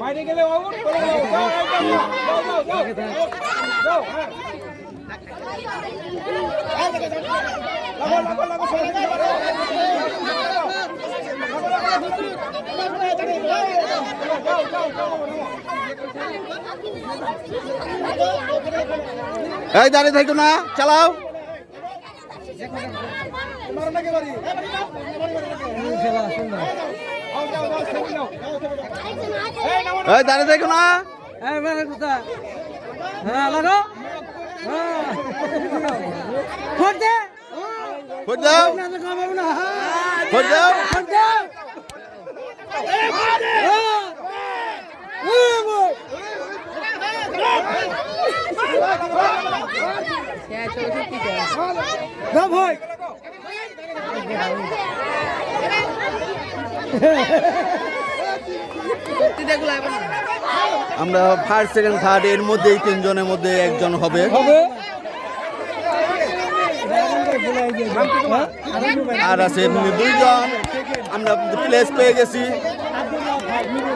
বাইরে গেলে লাগো লাগো লাগো এই দাঁড়িয়ে থাকো না চালাও দাও এই দাঁড়িয়ে থাকো না হ্যাঁ লাগো হ্যাঁ দাও কামাবো দাও দাও ভাই আমরা ফার্স্ট সেকেন্ড থার্ড এর মধ্যে এই তিনজনের মধ্যে একজন হবে। হবে। আর আছে দুইজন। আমরা প্লেস পেয়ে গেছি।